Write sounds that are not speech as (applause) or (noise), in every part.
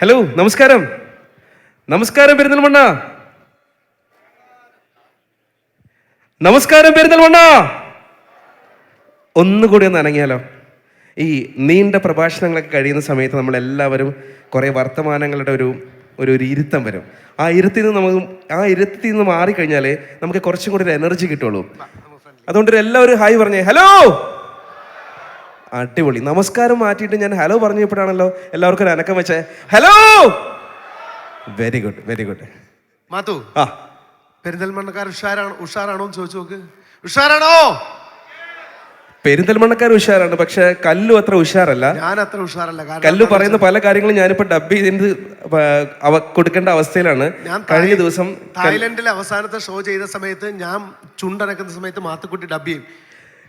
Hello നമസ്കാരം. നമസ്കാരം പെരുന്തൽമണ്ണ. നമസ്കാരം പെരുന്തൽമണ്ണ. ഒന്നുകൂടി ഒന്ന് അനങ്ങിയാലോ? ഈ നീണ്ട പ്രഭാഷണങ്ങളൊക്കെ കഴിയുന്ന സമയത്ത് നമ്മളെല്ലാവരും കുറേ വർത്തമാനങ്ങളുടെ ഒരു ഒരു ഒരു ഇരുത്തം വരും. ആ ഇരുത്തിൽ നിന്ന് നമുക്ക് ആ ഇരുത്തിൽ നിന്ന് മാറിക്കഴിഞ്ഞാലേ നമുക്ക് കുറച്ചും കൂടി ഒരു എനർജി കിട്ടുള്ളൂ. അതുകൊണ്ട് എല്ലാവരും ഹായ് പറഞ്ഞേ. ഹലോ! അടിപൊളി. നമസ്കാരം മാറ്റിയിട്ട് ഞാൻ ഹലോ പറഞ്ഞപ്പോഴാണല്ലോ എല്ലാവർക്കും ഒരു അനക്കം വെച്ചേ. Hello! Very good very good Mathu ആ. പെരിന്തൽമണ്ണക്കാർ ഉഷാരാണോ ഉഷാറാണോ എന്ന് ചോദിച്ചു നോക്ക്. ഉഷാറാണോ പെരിന്തൽമണ്ണക്കാർ ഉഷാറാണ് പക്ഷെ കല്ലു അത്ര ഉഷാറല്ല. ഞാൻ അത്ര ഉഷാറല്ല കാരണം കല്ലു പറയുന്ന പല കാര്യങ്ങളും ഞാനിപ്പോ ഡബ് ചെയ്ത് അവ കൊടുക്കേണ്ട അവസ്ഥയിലാണ്. ഞാൻ കഴിഞ്ഞ ദിവസം തായ്ലൻഡിലെ അവസാനത്തെ ഷോ ചെയ്ത സമയത്ത് ഞാൻ ചുണ്ടനക്കുന്ന സമയത്ത് മാത്തുക്കുട്ടി ഡബ് ചെയ്യും.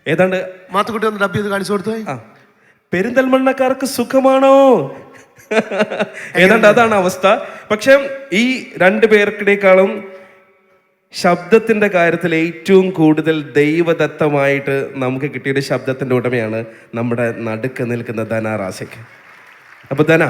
ഏതാണ്ട് മാത്തുക്കുട്ടി ഒന്ന് ഡബ് ചെയ്ത് കാണിച്ചു കൊടുത്തു? ആ. പെരിന്തൽമണ്ണക്കാർക്ക് സുഖമാണോ? ഏതാണ്ട് അതാണ് അവസ്ഥ. പക്ഷെ ഈ രണ്ടു പേർക്കിടേക്കാളും ശബ്ദത്തിന്റെ കാര്യത്തിൽ ഏറ്റവും കൂടുതൽ ദൈവദത്തമായിട്ട് നമുക്ക് കിട്ടിയൊരു ശബ്ദത്തിന്റെ ഉടമയാണ് നമ്മുടെ നടുക്ക് നിൽക്കുന്ന ധന റാസിക്ക്. അപ്പൊ ധന.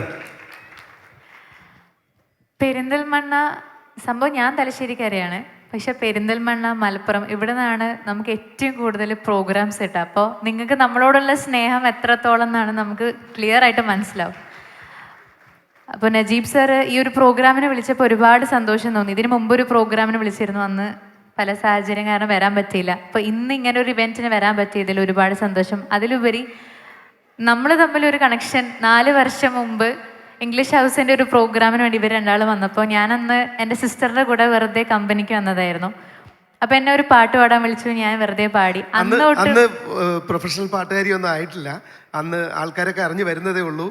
പെരിന്തൽമണ്ണ സംഭവം ഞാൻ തലശ്ശേരിക്കാരെയാണ്. പക്ഷെ പെരിന്തൽമണ്ണ മലപ്പുറം ഇവിടെ നിന്നാണ് നമുക്ക് ഏറ്റവും കൂടുതൽ പ്രോഗ്രാംസ് കിട്ടുക. അപ്പോൾ നിങ്ങൾക്ക് നമ്മളോടുള്ള സ്നേഹം എത്രത്തോളം എന്നാണ് നമുക്ക് ക്ലിയർ ആയിട്ട് മനസ്സിലാവും. അപ്പോൾ നജീബ് സാർ ഈ ഒരു പ്രോഗ്രാമിനെ വിളിച്ചപ്പോൾ ഒരുപാട് സന്തോഷം തോന്നി. ഇതിന് മുമ്പ് ഒരു പ്രോഗ്രാമിന് വിളിച്ചിരുന്നു. അന്ന് പല സാഹചര്യം കാരണം വരാൻ പറ്റിയില്ല. അപ്പോൾ ഇന്ന് ഇങ്ങനെ ഒരു ഇവന്റിന് വരാൻ പറ്റിയതിൽ ഒരുപാട് സന്തോഷം. അതിലുപരി നമ്മൾ തമ്മിൽ ഒരു കണക്ഷൻ നാല് വർഷം മുമ്പ് ഇംഗ്ലീഷ് ഹൗസിന്റെ ഒരു പ്രോഗ്രാമിന് വേണ്ടി ഇവർ രണ്ടാൾ വന്നപ്പോൾ ഞാനന്ന് എന്റെ സിസ്റ്ററുടെ കൂടെ വെറുതെ കമ്പനിക്ക് വന്നതായിരുന്നു. അപ്പോൾ എന്നെ ഒരു പാട്ട് പാടാൻ വിളിച്ചു ഞാൻ വെറുതെ പാടി. അന്ന് അന്ന് പ്രൊഫഷണൽ പാട്ടുകാരി ഒന്നും ആയിട്ടില്ല. അന്ന് ആൾക്കാരൊക്കെ അറിഞ്ഞു വരുന്നതേ ഉള്ളൂ.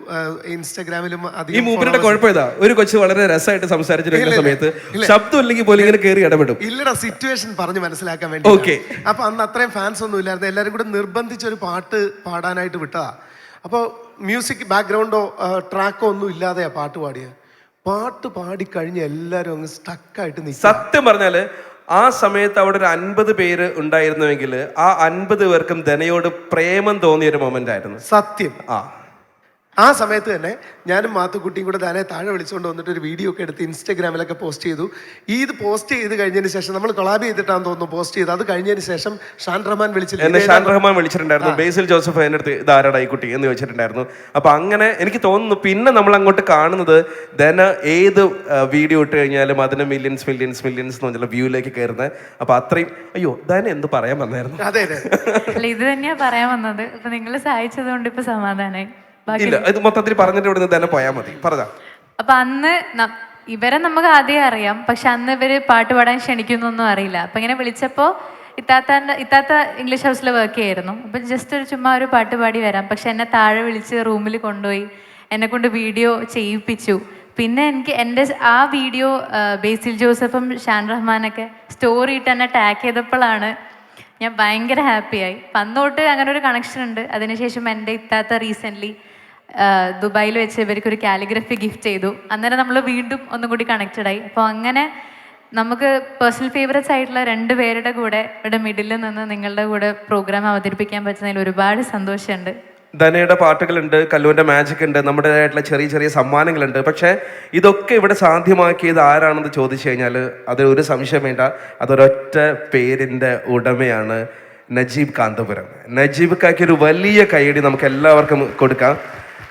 ഇൻസ്റ്റാഗ്രാമിലും ഈ അധികം മൂപ്പരുടെ കുഴപ്പം ഇതാ. ഒരു കൊച്ചു വളരെ രസമായിട്ട് സംസാരിച്ചിരിക്കുന്ന സമയത്ത് ശബ്ദം ഇല്ലെങ്കിൽ പോലും ഇങ്ങനെ കയറി ഇടപെടും. ഇല്ലടാ സിറ്റുവേഷൻ പറഞ്ഞു മനസ്സിലാക്കാൻ വേണ്ടി ഓക്കെ അപ്പൊ അന്ന് അത്രയും ഫാൻസ് ഒന്നും ഇല്ലായിരുന്നു. എല്ലാവരും കൂടെ നിർബന്ധിച്ച് ഒരു പാട്ട് പാടാനായിട്ട് വിട്ടതാ. അപ്പോൾ മ്യൂസിക് ബാക്ക്ഗ്രൗണ്ടോ ട്രാക്കോ ഒന്നും ഇല്ലാതെയാ പാട്ട് പാടിയത് പാട്ട് പാടി കഴിഞ്ഞ എല്ലാരും അങ്ങ് സ്റ്റക്കായിട്ട് നിൽക്കും. സത്യം പറഞ്ഞാൽ ആ സമയത്ത് അവിടെ ഒരു അൻപത് പേര് ഉണ്ടായിരുന്നുവെങ്കിൽ ആ അൻപത് പേർക്കും ധനയോട് പ്രേമം തോന്നിയ ഒരു മൊമെന്റ് ആയിരുന്നു. സത്യം. ആ. ആ സമയത്ത് തന്നെ ഞാനും മാത്തുക്കുട്ടിയും കൂടെ തന്നെ താഴെ വിളിച്ചുകൊണ്ട് വന്നിട്ട് ഒരു വീഡിയോ ഒക്കെ എടുത്ത് ഇൻസ്റ്റഗ്രാമിലൊക്കെ പോസ്റ്റ് ചെയ്തു. ഈ ഇത് പോസ്റ്റ് ചെയ്ത് കഴിഞ്ഞതിന് ശേഷം നമ്മൾ കൊളാബ് ചെയ്തിട്ടാന്ന് തോന്നുന്നു പോസ്റ്റ് ചെയ്ത്. അത് കഴിഞ്ഞതിന് ശേഷം ഷാൻ റഹ്മാൻ വിളിച്ചിട്ടുണ്ട് എന്നെ ഷാൻ റഹ്മാൻ വിളിച്ചിട്ടുണ്ടായിരുന്നു. ബേസിൽ ജോസഫ് എന്റെ അടുത്ത് ഇതാരടാ ഈ കുട്ടി എന്ന് ചോദിച്ചിട്ടുണ്ടായിരുന്നു. അപ്പൊ അങ്ങനെ എനിക്ക് തോന്നുന്നു പിന്നെ നമ്മൾ അങ്ങോട്ട് കാണുന്നത് ധന ഏത് വീഡിയോ ഇട്ട് കഴിഞ്ഞാലും അതിന് മില്യൻസ് മില്യൻസ് മില്യൻസ് എന്ന് പറഞ്ഞുള്ള വ്യൂയിലേക്ക് കയറുന്നത് അപ്പൊ അത്രയും അയ്യോ ധന എന്ത് പറയാൻ വന്നായിരുന്നു? അതെ അതെ. അല്ല ഇത് തന്നെയാ പറയാൻ വന്നത്. ഇപ്പൊ നിങ്ങൾ സഹായിച്ചത് കൊണ്ട് ഇപ്പൊ സമാധാനായി. ഇല്ല ഇത് മൊത്തത്തിൽ പറഞ്ഞിട്ട് ഇവിടുന്ന് തന്നെ പോയാൽ മതി. പറഞ്ഞാ. അപ്പൊ അന്ന് ഇവരെ നമുക്ക് ആദ്യം അറിയാം പക്ഷെ അന്ന് ഇവർ പാട്ട് പാടാൻ ക്ഷണിക്കുന്നൊന്നും അറിയില്ല. അപ്പൊ ഇങ്ങനെ വിളിച്ചപ്പോ ഇത്താത്താന്റെ ഇത്താത്ത ഇംഗ്ലീഷ് ഹൗസിൽ വർക്ക് ചെയ്യായിരുന്നു. അപ്പൊ ജസ്റ്റ് ഒരു ചുമ്മാ ഒരു പാട്ട് പാടി വരാം. പക്ഷെ എന്നെ താഴെ വിളിച്ച് റൂമിൽ കൊണ്ടുപോയി എന്നെ കൊണ്ട് വീഡിയോ ചെയ്യിപ്പിച്ചു. പിന്നെ എനിക്ക് എന്റെ ആ വീഡിയോ ബേസിൽ ജോസഫും ഷാൻ റഹ്മാനൊക്കെ സ്റ്റോറി ഇട്ട് എന്നെ ടാഗ് ചെയ്തപ്പോഴാണ് ഞാൻ ഭയങ്കര ഹാപ്പിയായി അപ്പം അന്ന് അങ്ങനെ ഒരു കണക്ഷൻ ഉണ്ട്. അതിനുശേഷം എന്റെ ഇത്താത്ത റീസെന്റ്ലി ദുബായിൽ വെച്ച് ഇവർക്ക് ഒരു കാലിഗ്രഫി ഗിഫ്റ്റ് ചെയ്തു. അന്നേരം നമ്മൾ വീണ്ടും ഒന്നും കൂടി കണക്റ്റഡ് ആയി. അപ്പോൾ അങ്ങനെ നമുക്ക് പേഴ്സണൽ ഫേവറേറ്റ്സ് ആയിട്ടുള്ള രണ്ട് പേരുടെ കൂടെ ഇവിടെ മിഡിലിൽ നിന്ന് നിങ്ങളുടെ കൂടെ പ്രോഗ്രാം അവതരിപ്പിക്കാൻ പറ്റുന്നതിൽ ഒരുപാട് സന്തോഷമുണ്ട്. ധനയുടെ പാട്ടുകളുണ്ട് കല്ലുവിന്റെ മാജിക് ഉണ്ട് നമ്മുടേതായിട്ടുള്ള ചെറിയ ചെറിയ സമ്മാനങ്ങളുണ്ട്. പക്ഷേ ഇതൊക്കെ ഇവിടെ സാധ്യമാക്കിയത് ആരാണെന്ന് ചോദിച്ചു കഴിഞ്ഞാൽ അത് ഒരു സംശയം വേണ്ട. അതൊരൊറ്റ പേരിന്റെ ഉടമയാണ് നജീബ് കാന്തപുരം. നജീബ് കാക്കിയൊരു ഒരു വലിയ കൈയടി നമുക്ക് എല്ലാവർക്കും കൊടുക്കാം.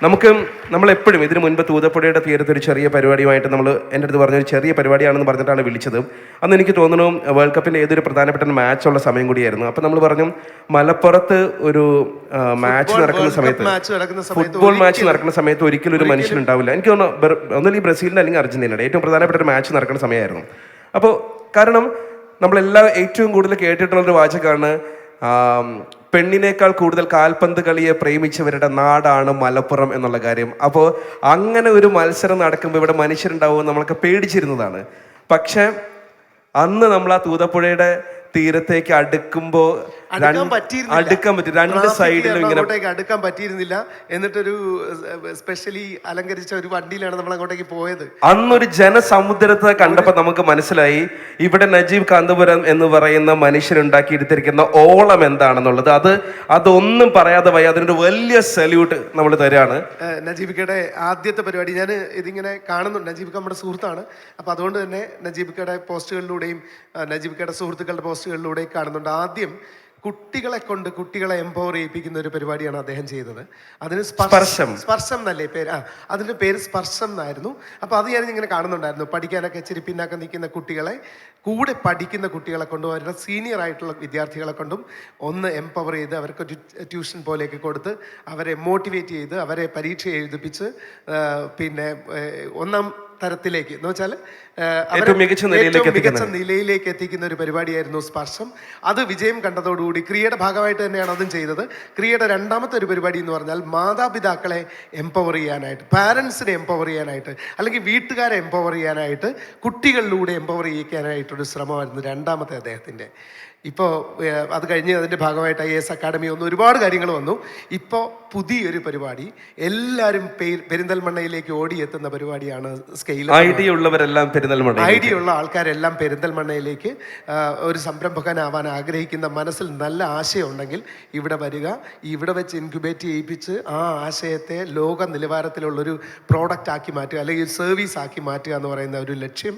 നമുക്ക് നമ്മൾ എപ്പോഴും ഇതിനു മുൻപ് തൂതപ്പുഴയുടെ തീരത്ത് ഒരു ചെറിയ പരിപാടിയുമായിട്ട് നമ്മൾ എന്റെ അടുത്ത് പറഞ്ഞ ഒരു ചെറിയ പരിപാടിയാണെന്ന് പറഞ്ഞിട്ടാണ് വിളിച്ചത്. അന്ന് എനിക്ക് തോന്നുന്നു വേൾഡ് കപ്പിന്റെ ഏതൊരു പ്രധാനപ്പെട്ട മാച്ചുള്ള സമയം കൂടിയായിരുന്നു. അപ്പം നമ്മൾ പറഞ്ഞു മലപ്പുറത്ത് ഒരു മാച്ച് നടക്കുന്ന സമയത്ത് മാച്ച് ഫുട്ബോൾ മാച്ച് നടക്കുന്ന സമയത്ത് ഒരിക്കലും ഒരു മനുഷ്യൻ ഉണ്ടാവില്ല. എനിക്ക് തോന്നുന്നു ഒന്നുമില്ല ഈ ബ്രസീലിന്റെ അല്ലെങ്കിൽ അർജന്റീനയുടെ ഏറ്റവും പ്രധാനപ്പെട്ട ഒരു മാച്ച് നടക്കുന്ന സമയമായിരുന്നു. അപ്പോൾ കാരണം നമ്മളെല്ലാം ഏറ്റവും കൂടുതൽ കേട്ടിട്ടുള്ളൊരു വാചകമാണ് പെണ്ണിനേക്കാൾ കൂടുതൽ കാൽപന്ത് കളിയെ പ്രേമിച്ചവരുടെ നാടാണ് മലപ്പുറം എന്നുള്ള കാര്യം. അപ്പോൾ അങ്ങനെ ഒരു മത്സരം നടക്കുമ്പോൾ ഇവിടെ മനുഷ്യരുണ്ടാവും നമ്മളൊക്കെ പേടിച്ചിരുന്നതാണ്. പക്ഷേ അന്ന് നമ്മൾ ആ തൂതപ്പുഴയുടെ തീരത്തേക്ക് അടുക്കുമ്പോൾ അടുക്കാൻ പറ്റി രണ്ട് സൈഡിലും ഇങ്ങനെ അടുക്കാൻ പറ്റിയിരുന്നില്ല. എന്നിട്ടൊരു സ്പെഷ്യലി അലങ്കരിച്ച ഒരു വണ്ടിയിലാണ് നമ്മൾ അങ്ങോട്ടേക്ക് പോയത്. അന്നൊരു ജനസമുദ്രത്തെ കണ്ടപ്പോൾ നമുക്ക് മനസ്സിലായി. ഇവിടെ നജീബ് കാന്തപുരം എന്ന് പറയുന്ന മനുഷ്യനുണ്ടാക്കി എടുത്തിരിക്കുന്ന ഓളം എന്താണെന്നുള്ളത്. അത് അതൊന്നും പറയാതെ വയ്യ. അതിനൊരു വലിയ സല്യൂട്ട് നമ്മൾ തരാണ്. നജീബിക്കയുടെ ആദ്യത്തെ പരിപാടി. ഞാൻ ഇതിങ്ങനെ കാണുന്നുണ്ട്. നജീബിക്ക നമ്മുടെ സുഹൃത്താണ്. അപ്പോൾ അതുകൊണ്ട് തന്നെ നജീബിക്കയുടെ പോസ്റ്റുകളിലൂടെയും നജീബിക്കയുടെ സുഹൃത്തുക്കളുടെ പോസ്റ്റുകളിലൂടെയും കാണുന്നുണ്ട്. ആദ്യം കുട്ടികളെ കൊണ്ട് കുട്ടികളെ എംപവർ ചെയ്യിപ്പിക്കുന്ന ഒരു പരിപാടിയാണ് അദ്ദേഹം ചെയ്തത്. അതിന് സ്പർശം. സ്പർശം. എന്നല്ലേ പേര്? ആ അതിന്റെ പേര് സ്പർശം എന്നായിരുന്നു. അപ്പോൾ അത് ഞാൻ ഇങ്ങനെ കാണുന്നുണ്ടായിരുന്നു. പഠിക്കാനൊക്കെ ഇച്ചിരി പിന്നാക്കം നിൽക്കുന്ന കുട്ടികളെ കൂടെ പഠിക്കുന്ന കുട്ടികളെ കൊണ്ടും അവരുടെ സീനിയർ ആയിട്ടുള്ള വിദ്യാർത്ഥികളെ കൊണ്ടും ഒന്ന് എംപവർ ചെയ്ത് അവർക്ക് ട്യൂഷൻ പോലെയൊക്കെ കൊടുത്ത് അവരെ മോട്ടിവേറ്റ് ചെയ്ത് അവരെ പരീക്ഷ എഴുതിപ്പിച്ച് പിന്നെ ഒന്നാം തരത്തിലേക്ക്. എന്ന് വെച്ചാൽ ഏറ്റവും മികച്ച നിലയിലേക്ക് മികച്ച നിലയിലേക്ക് എത്തിക്കുന്ന ഒരു പരിപാടിയായിരുന്നു സ്പർശം. അത് വിജയം കണ്ടതോടുകൂടി ക്രിയയുടെ ഭാഗമായിട്ട് തന്നെയാണ് അതും ചെയ്തത്. ക്രിയയുടെ രണ്ടാമത്തെ ഒരു പരിപാടി എന്ന് പറഞ്ഞാൽ മാതാപിതാക്കളെ എംപവർ ചെയ്യാനായിട്ട് പാരൻസിനെ എംപവർ ചെയ്യാനായിട്ട് അല്ലെങ്കിൽ വീട്ടുകാരെ എംപവർ ചെയ്യാനായിട്ട് കുട്ടികളിലൂടെ എംപവർ ചെയ്യിക്കാനായിട്ടൊരു ശ്രമമായിരുന്നു രണ്ടാമത്തെ അദ്ദേഹത്തിന്റെ ഇപ്പോൾ അത് കഴിഞ്ഞ് അതിന്റെ ഭാഗമായിട്ട് ഐ എസ് അക്കാഡമി വന്നു ഒരുപാട് കാര്യങ്ങൾ വന്നു. ഇപ്പോൾ പുതിയൊരു പരിപാടി എല്ലാവരും പെരിന്തൽമണ്ണയിലേക്ക് ഓടിയെത്തുന്ന പരിപാടിയാണ് സ്കെയിൽ ഐഡിയ ഉള്ളവരെല്ലാം പെരിന്തൽമണ്ണ ഐഡിയ ഉള്ള ആൾക്കാരെല്ലാം പെരിന്തൽമണ്ണയിലേക്ക് ഒരു സംരംഭകനാവാൻ ആഗ്രഹിക്കുന്ന മനസ്സിൽ നല്ല ആശയം ഉണ്ടെങ്കിൽ ഇവിടെ വരിക. ഇവിടെ വെച്ച് ഇൻക്യുബേറ്റ് ചെയ്യിപ്പിച്ച് ആ ആശയത്തെ ലോക നിലവാരത്തിലുള്ളൊരു പ്രോഡക്റ്റ് ആക്കി മാറ്റുക അല്ലെങ്കിൽ സർവീസ് ആക്കി മാറ്റുക എന്ന് പറയുന്ന ഒരു ലക്ഷ്യം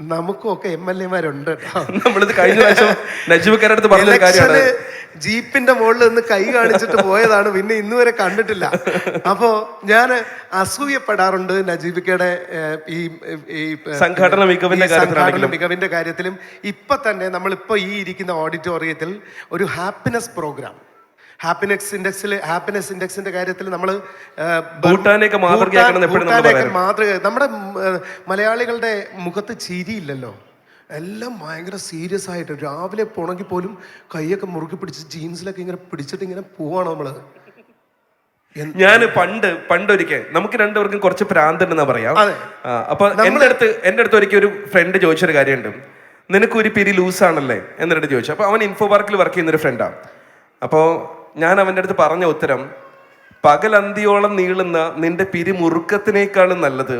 നമുക്കും ഒക്കെ എം എൽ എമാരുണ്ട് നമ്മളിത് കഴിഞ്ഞ പ്രാവശ്യം അടുത്ത് പറഞ്ഞൊരു കാര്യമാണ്. ഇലക്ഷന് ജീപ്പിന്റെ മുകളിൽ നിന്ന് കൈ കാണിച്ചിട്ട് പോയതാണ് പിന്നെ ഇന്ന് വരെ കണ്ടിട്ടില്ല. അപ്പോ ഞാൻ അസൂയപ്പെടാറുണ്ട് നജീബിക്കയുടെ ഈ സംഘടന മികവിന്റെ കാര്യത്തിലും ഇപ്പൊ തന്നെ നമ്മളിപ്പോ ഈ ഇരിക്കുന്ന ഓഡിറ്റോറിയത്തിൽ ഒരു ഹാപ്പിനെസ് പ്രോഗ്രാം. ഹാപ്പിനെസ് ഇൻഡെക്സിൽ ഹാപ്പിനെസ് ഇൻഡെക്സിന്റെ കാര്യത്തിൽ നമ്മൾ ഭൂട്ടാനെയൊക്കെ നമ്മൾ മാതൃക നമ്മുടെ മലയാളികളുടെ മുഖത്ത് ചിരിയില്ലല്ലോ. എല്ലാം ഭയങ്കര സീരിയസ് ആയിട്ട് രാവിലെ പോണെങ്കിൽ പോലും കൈയൊക്കെ മുറുക്കി പിടിച്ച് ജീൻസിലൊക്കെ ഇങ്ങനെ പിടിച്ചിട്ട് ഇങ്ങനെ പോവാണ് നമ്മൾ. ഞാൻ പണ്ട് പണ്ടൊരിക്കൽ നമുക്ക് രണ്ടുപേർക്കും കുറച്ച് പ്രാന്തുണ്ടെന്നാ പറയാം. അപ്പൊ എന്റെ അടുത്ത് എന്റെ അടുത്ത് ഒരിക്കൽ ഒരു ഫ്രണ്ട് ചോദിച്ചൊരു കാര്യമുണ്ട്. നിനക്ക് ഒരു പിരി ലൂസാണല്ലേ എന്നിട്ട് ചോദിച്ചു. അപ്പൊ അവൻ ഇൻഫോ പാർക്കിൽ വർക്ക് ചെയ്യുന്ന ഒരു ഫ്രണ്ടാണ് അപ്പോൾ ഞാൻ അവന്റെ അടുത്ത് പറഞ്ഞ ഉത്തരം പകലന്തിയോളം നീളുന്ന നിന്റെ പിരി മുറുക്കത്തിനേക്കാളും നല്ലത്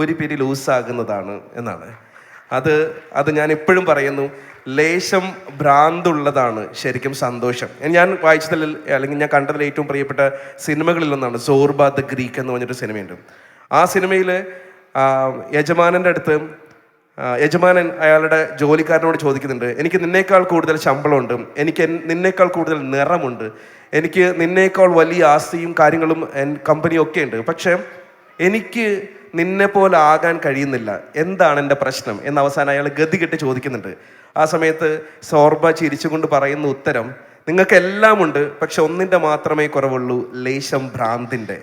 ഒരു പിരി ലൂസാകുന്നതാണ് എന്നാണ്. അത് അത് ഞാൻ എപ്പോഴും പറയുന്നു ലേശം ഭ്രാന്തുള്ളതാണ് ശരിക്കും സന്തോഷം. ഞാൻ വായിച്ചതിൽ അല്ലെങ്കിൽ ഞാൻ കണ്ടതിൽ ഏറ്റവും പ്രിയപ്പെട്ട സിനിമകളിൽ ഒന്നാണ് സോർബ ദ ഗ്രീക്ക് എന്ന് പറഞ്ഞൊരു സിനിമയുണ്ട്. ആ സിനിമയിൽ യജമാനന്റെ അടുത്ത് യജമാനൻ അയാളുടെ ജോലിക്കാരനോട് ചോദിക്കുന്നുണ്ട് എനിക്ക് നിന്നേക്കാൾ കൂടുതൽ ശമ്പളമുണ്ട് എനിക്ക് നിന്നേക്കാൾ കൂടുതൽ നിറമുണ്ട് എനിക്ക് നിന്നേക്കാൾ വലിയ ആസ്തിയും കാര്യങ്ങളും കമ്പനി കമ്പനിയും ഒക്കെ ഉണ്ട്. പക്ഷേ എനിക്ക് നിന്നെ പോലെ ആകാൻ കഴിയുന്നില്ല. എന്താണ് എന്റെ പ്രശ്നം? എന്ന് അവസാനം അയാൾ ഗതികെട്ട് ചോദിക്കുന്നുണ്ട്. ആ സമയത്ത് സോർബ ചിരിച്ചുകൊണ്ട് പറയുന്ന ഉത്തരം നിങ്ങൾക്ക് എല്ലാം ഉണ്ട് പക്ഷെ ഒന്നിന്റെ മാത്രമേ കുറവുള്ളൂ ലേശം ഭ്രാന്തിന്റെ.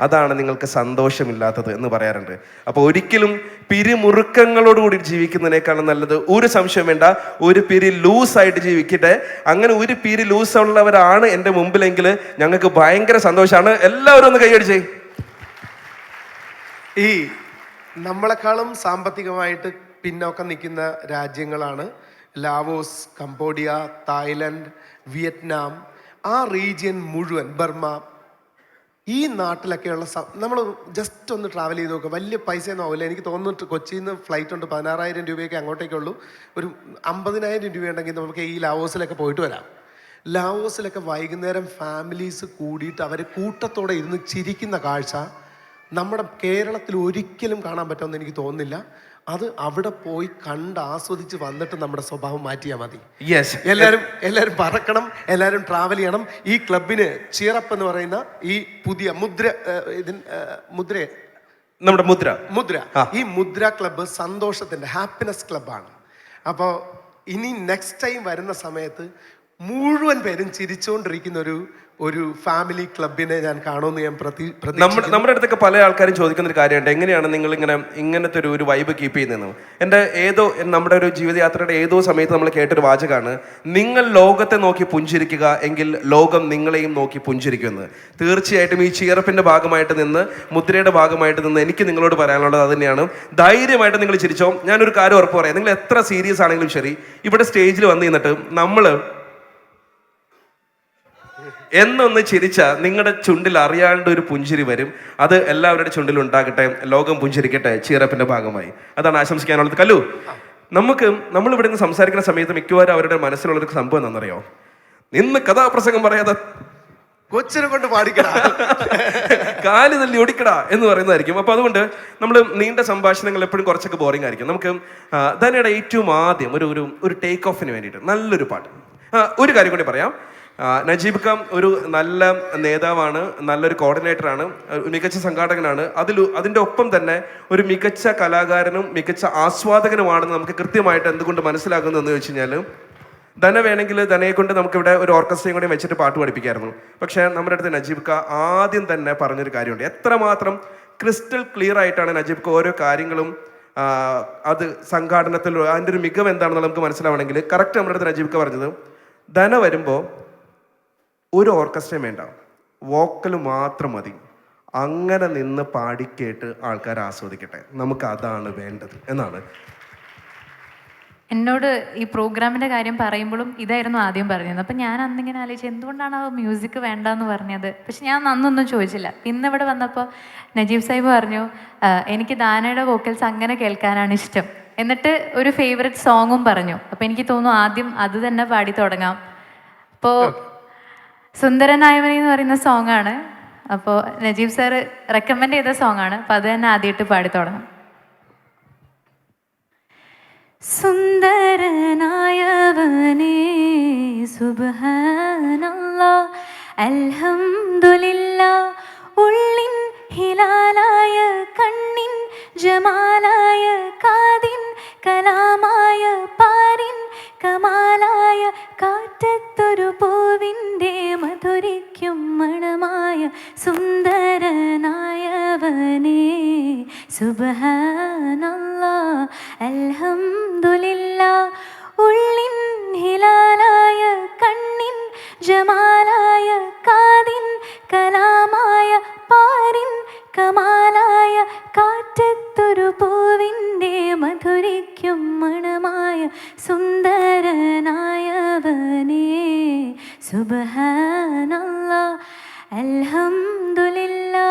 അതാണ് നിങ്ങൾക്ക് സന്തോഷമില്ലാത്തത് എന്ന് പറയാറുണ്ട്. അപ്പോൾ ഒരിക്കലും പിരിമുറുക്കങ്ങളോടുകൂടി ജീവിക്കുന്നതിനേക്കാളും നല്ലത് ഒരു സംശയം വേണ്ട ഒരു പിരി ലൂസായിട്ട് ജീവിക്കട്ടെ. അങ്ങനെ ഒരു പിരി ലൂസ് ഉള്ളവരാണ് എന്റെ മുമ്പിലെങ്കിൽ ഞങ്ങൾക്ക് ഭയങ്കര സന്തോഷമാണ്. എല്ലാവരും ഒന്ന് കൈയടിച്ചേ. ഈ നമ്മളെക്കാളും സാമ്പത്തികമായിട്ട് പിന്നോക്കം നിൽക്കുന്ന രാജ്യങ്ങളാണ്. ലാവോസ് കംബോഡിയ തായ്ലൻഡ് വിയറ്റ്നാം ആ റീജിയൻ മുഴുവൻ ബർമ ഈ നാട്ടിലൊക്കെയുള്ള നമ്മൾ ജസ്റ്റ് ഒന്ന് ട്രാവൽ ചെയ്ത് നോക്കുക വലിയ പൈസയൊന്നും ആവില്ല. എനിക്ക് തോന്നുന്നു കൊച്ചിയിൽ നിന്ന് ഫ്ലൈറ്റ് ഉണ്ട്. പതിനാറായിരം രൂപയൊക്കെ അങ്ങോട്ടേക്കുള്ളൂ ഒരു അമ്പതിനായിരം രൂപയുണ്ടെങ്കിൽ നമുക്ക് ഈ ലാവോസിലൊക്കെ പോയിട്ട് വരാം. ലാവോസിലൊക്കെ വൈകുന്നേരം ഫാമിലീസ് കൂടിയിട്ട് അവർ കൂട്ടത്തോടെ ഇരുന്ന് ചിരിക്കുന്ന കാഴ്ച നമ്മുടെ കേരളത്തിൽ ഒരിക്കലും കാണാൻ പറ്റുമെന്ന് എനിക്ക് തോന്നുന്നില്ല. അത് അവിടെ പോയി കണ്ട് ആസ്വദിച്ച് വന്നിട്ട് നമ്മുടെ സ്വഭാവം മാറ്റിയാൽ മതി. യെസ് എല്ലാവരും എല്ലാവരും പറക്കണം എല്ലാവരും ട്രാവൽ ചെയ്യണം. ഈ ക്ലബിന് ചീറപ്പ് എന്ന് പറയുന്ന ഈ പുതിയ മുദ്ര ഇതിന് മുദ്ര നമ്മുടെ മുദ്ര. മുദ്ര. ഈ മുദ്ര ക്ലബ്ബ് സന്തോഷത്തിന്റെ ഹാപ്പിനെസ് ക്ലബ്ബാണ് അപ്പോൾ ഇനി നെക്സ്റ്റ് ടൈം വരുന്ന സമയത്ത് മുഴുവൻ പേരും ചിരിച്ചുകൊണ്ടിരിക്കുന്ന ഒരു ഒരു ഫാമിലി ക്ലബിനെ ഞാൻ കാണുമെന്ന് ഞാൻ പ്രതി നമ്മുടെ നമ്മുടെ അടുത്തൊക്കെ പല ആൾക്കാരും ചോദിക്കുന്ന ഒരു കാര്യമുണ്ട്. എങ്ങനെയാണ് നിങ്ങൾ ഇങ്ങനെ ഇങ്ങനത്തെ ഒരു ഒരു വൈബ് കീപ്പ് ചെയ്യുന്നതെന്ന്? എന്റെ ഏതോ നമ്മുടെ ഒരു ജീവിതയാത്രയുടെ ഏതോ സമയത്ത് നമ്മൾ കേട്ടൊരു വാചകമാണ്. നിങ്ങൾ ലോകത്തെ നോക്കി പുഞ്ചിരിക്കുക എങ്കിൽ ലോകം നിങ്ങളെയും നോക്കി പുഞ്ചിരിക്കുമെന്ന്. തീർച്ചയായിട്ടും ഈ ചീറപ്പിന്റെ ഭാഗമായിട്ട് നിന്ന് മുദ്രയുടെ ഭാഗമായിട്ട് നിന്ന് എനിക്ക് നിങ്ങളോട് പറയാനുള്ളത് അത് തന്നെയാണ് ധൈര്യമായിട്ട് നിങ്ങൾ ചിരിച്ചോ. ഞാനൊരു കാര്യം ഉറപ്പ് പറയാം. നിങ്ങൾ എത്ര സീരിയസ് ആണെങ്കിലും ശരി ഇവിടെ സ്റ്റേജിൽ വന്നു നിന്നിട്ട് നമ്മൾ എന്നൊന്ന് ചിരിച്ചാൽ നിങ്ങളുടെ ചുണ്ടിൽ അറിയാണ്ട് ഒരു പുഞ്ചിരി വരും. അത് എല്ലാവരുടെ ചുണ്ടിലും ഉണ്ടാകട്ടെ ലോകം പുഞ്ചിരിക്കട്ടെ ചീറപ്പിന്റെ ഭാഗമായി. അതാണ് ആശംസിക്കാനുള്ളത്. കല്ലു നമുക്ക് നമ്മൾ ഇവിടെ നിന്ന് സംസാരിക്കുന്ന സമയത്ത് മിക്കവാറും അവരുടെ മനസ്സിലുള്ള ഒരു സംഭവം എന്താണെന്നറിയോ? നിന്ന് കഥാപ്രസംഗം പറയാതെ കൊച്ചിനെ കൊണ്ട് പാടിക്കടാ. കാൽ തല്ലി ഒടിക്കടാ എന്ന് പറയുന്നതായിരിക്കും. അപ്പൊ അതുകൊണ്ട് നമ്മൾ നീണ്ട സംഭാഷണങ്ങൾ എപ്പോഴും കുറച്ചൊക്കെ ബോറിംഗ് ആയിരിക്കും. നമുക്ക് ധനയുടെ ഏറ്റവും ആദ്യം ഒരു ഒരു ടേക്ക് ഓഫിന് വേണ്ടിയിട്ട് നല്ലൊരു പാട്ട്. ഒരു കാര്യം കൂടി പറയാം. നജീബ് ഖാൻ ഒരു നല്ല നേതാവാണ് നല്ലൊരു കോർഡിനേറ്ററാണ് മികച്ച സംഘാടകനാണ്. അതിൽ അതിന്റെ ഒപ്പം തന്നെ ഒരു മികച്ച കലാകാരനും മികച്ച ആസ്വാദകനുമാണെന്ന് നമുക്ക് കൃത്യമായിട്ട് എന്തുകൊണ്ട് മനസ്സിലാകുന്നു എന്ന് വെച്ച് കഴിഞ്ഞാൽ ധന വേണമെങ്കിൽ ധനയെ കൊണ്ട് നമുക്കിവിടെ ഒരു ഓർക്കസ്ട്രയും കൂടി വെച്ചിട്ട് പാട്ട് പഠിപ്പിക്കായിരുന്നു. പക്ഷേ നമ്മുടെ അടുത്ത് നജീബ് ക ആദ്യം തന്നെ പറഞ്ഞൊരു കാര്യമുണ്ട്. എത്രമാത്രം ക്രിസ്റ്റൽ ക്ലിയർ ആയിട്ടാണ് നജീബ് ക ഓരോ കാര്യങ്ങളും അത് സംഘാടനത്തിൽ അതിന്റെ ഒരു മികവ് എന്താണെന്ന് നമുക്ക് മനസ്സിലാവണമെങ്കിൽ കറക്റ്റ് നമ്മുടെ അടുത്ത് നജീബ് ക പറഞ്ഞത് ധന വരുമ്പോൾ ഒരു ഓർക്കസ്ട്രയും വേണ്ട. വോക്കൽ മാത്രം മതി. അങ്ങനെ നിന്ന് പാടിക്കേട്ട് ആൾക്കാർ ആസ്വദിക്കട്ടെ. നമുക്ക് അതാണ് വേണ്ടത് എന്നാണ്. എന്നോട് ഈ പ്രോഗ്രാമിന്റെ കാര്യം പറയുമ്പോഴും ഇതായിരുന്നു ആദ്യം പറഞ്ഞത് അപ്പം ഞാൻ അന്നിങ്ങനെ ആലോചിച്ചു എന്തുകൊണ്ടാണ് ആ മ്യൂസിക് വേണ്ടെന്ന് പറഞ്ഞത്? പക്ഷെ ഞാൻ അന്നൊന്നും ചോദിച്ചില്ല. ഇന്ന് ഇവിടെ വന്നപ്പോൾ നജീബ് സാഹിബ് പറഞ്ഞു എനിക്ക് ദാനയുടെ വോക്കൽസ് അങ്ങനെ കേൾക്കാനാണ് ഇഷ്ടം. എന്നിട്ട് ഒരു ഫേവററ്റ് സോങ്ങും പറഞ്ഞു. അപ്പം എനിക്ക് തോന്നുന്നു ആദ്യം അത് തന്നെ പാടി തുടങ്ങാം. അപ്പോൾ സുന്ദരനായവനി എന്ന് പറയുന്ന സോങ് ആണ്. അപ്പോൾ നജീബ് സാർ റെക്കമെൻഡ് ചെയ്ത സോങ് ആണ്. അപ്പോൾ അത് തന്നെ ആദ്യമായിട്ട് പാടി തുടങ്ങാം. സുന്ദരനായവനേ സുബ്ഹാനല്ലാ അൽഹംദുലില്ലാ ഉള്ളിൻ ഹിലാലായ കണ്ണിൻ ജമാലായ കാതിൻ കലാമായ പാരിൻ കമാലായ കാറ്റത്തൊരു മധുരിക്കും മണമായ സുന്ദരനായവനേ സുബ്ഹാനല്ലാ അൽഹംദുലില്ല ഉള്ളിൻ ഹിലാലായ കണ്ണിൻ ജമാലായ കാതിൻ കലാമായ പാരിൻ കമാലായ കാറ്റത്തൊരു പൂവിന്റെ മധുരയ്ക്കും മണമായ സുന്ദരനായവനേ. സുബ്ഹാനല്ലാ അൽഹംദുലില്ലാ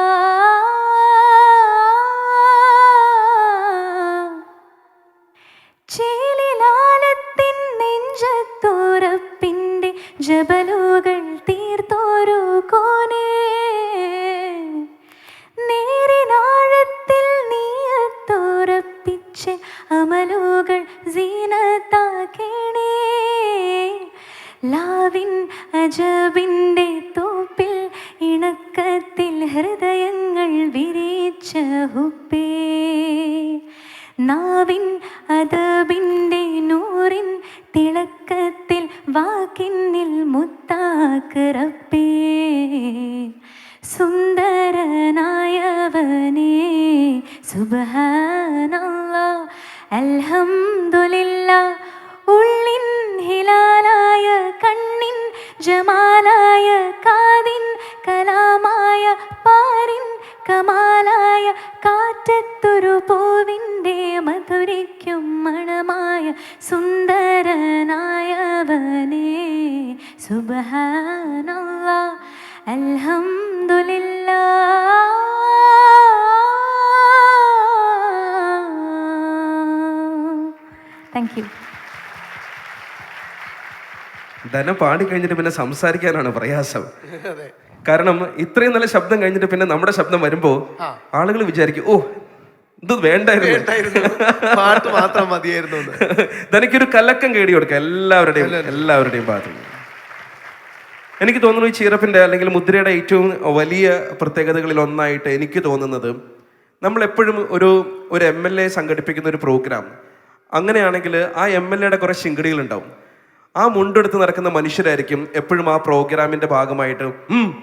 ജമാലായ കാതിൻ കലാമായ പാരിൻ കമാലായ കാറ്റത്തൊരു പൂവിന്റെ മധുരയ്ക്കും മണമായ സുന്ദരനായവനേ. സുബ്ഹാനല്ലാ അൽഹംദുലില്ല. താങ്ക് യു ധന പാടി കഴിഞ്ഞിട്ട് പിന്നെ സംസാരിക്കാനാണ് പ്രയാസം. കാരണം ഇത്രയും നല്ല ശബ്ദം കഴിഞ്ഞിട്ട് പിന്നെ നമ്മുടെ ശബ്ദം വരുമ്പോ ആളുകൾ വിചാരിക്കും ഓ ഇത് വേണ്ടായിരുന്നു. പാട്ട് മാത്രം മതിയായിരുന്നു. (laughs) ധനയ്ക്കൊരു കലക്കം കേടി കൊടുക്കുക എല്ലാവരുടെയും എല്ലാവരുടെയും ഭാഗത്തു എനിക്ക് തോന്നുന്നു ഈ ചീറപ്പിന്റെ അല്ലെങ്കിൽ മുദ്രയുടെ ഏറ്റവും വലിയ പ്രത്യേകതകളിൽ ഒന്നായിട്ട് എനിക്ക് തോന്നുന്നത് നമ്മൾ എപ്പോഴും ഒരു ഒരു എം എൽ എ സംഘടിപ്പിക്കുന്ന ഒരു പ്രോഗ്രാം അങ്ങനെയാണെങ്കിൽ ആ എം എൽ എയുടെ കുറെ ശിങ്കടികൾ ഉണ്ടാവും ആ മുണ്ടെടുത്ത് നടക്കുന്ന മനുഷ്യരായിരിക്കും എപ്പോഴും ആ പ്രോഗ്രാമിന്റെ ഭാഗമായിട്ട്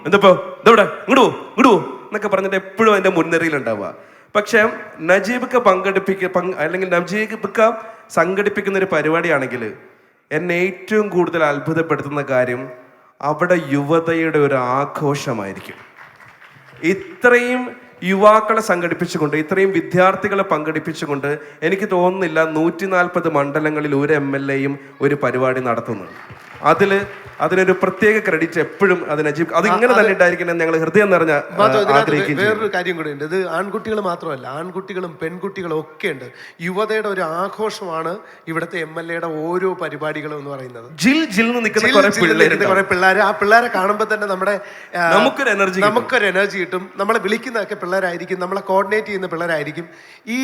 എന്തപ്പോ? ഇതെവിടെ? ഇങ്ങോട്ട് പോ ഇങ്ങോട്ട് എന്നൊക്കെ പറഞ്ഞിട്ട് എപ്പോഴും അതിന്റെ മുൻനിരയിൽ ഉണ്ടാവുക പക്ഷേ നജീബിക്ക പങ്കെടുപ്പിക്ക പങ്ക് അല്ലെങ്കിൽ നജീബിക്ക സംഘടിപ്പിക്കുന്ന ഒരു പരിപാടിയാണെങ്കിൽ എന്നെ ഏറ്റവും കൂടുതൽ അത്ഭുതപ്പെടുത്തുന്ന കാര്യം അവിടെ യുവതയുടെ ഒരു ആഘോഷമായിരിക്കും. ഇത്രയും യുവാക്കളെ സംഘടിപ്പിച്ചുകൊണ്ട് ഇത്രയും വിദ്യാർത്ഥികളെ പങ്കെടുപ്പിച്ചുകൊണ്ട് എനിക്ക് തോന്നുന്നില്ല നൂറ്റി നാൽപ്പത് മണ്ഡലങ്ങളിൽ ഒരു എം എൽ എയും ഒരു പരിപാടി നടത്തുന്നു അതിൽ അതിനൊരു പ്രത്യേക ക്രെഡിറ്റ് എപ്പോഴും അതിന് നജീബ് അത് ഇങ്ങനെ തന്നെ ഉണ്ടായിരിക്കണം ഞങ്ങൾ ഹൃദയം നിറഞ്ഞ ആഗ്രഹിക്കുന്നു വേറൊരു കാര്യം കൂടെ ഉണ്ട് ഇത് ആൺകുട്ടികൾ മാത്രമല്ല ആൺകുട്ടികളും പെൺകുട്ടികളും ഒക്കെ ഉണ്ട് യുവതയുടെ ഒരു ആഘോഷമാണ് ഇവിടുത്തെ എം എൽ എയുടെ ഓരോ പരിപാടികളും എന്ന് പറയുന്നത്. ജിൽ ജിൽ നിൽക്കുന്ന കുറെ പിള്ളേർ ആ പിള്ളേരെ കാണുമ്പോൾ തന്നെ നമ്മുടെ നമുക്കൊരു എനർജി നമുക്കൊരു എനർജി കിട്ടും. നമ്മളെ വിളിക്കുന്നതൊക്കെ പിള്ളേരായിരിക്കും. നമ്മളെ കോർഡിനേറ്റ് ചെയ്യുന്ന പിള്ളേരായിരിക്കും. ഈ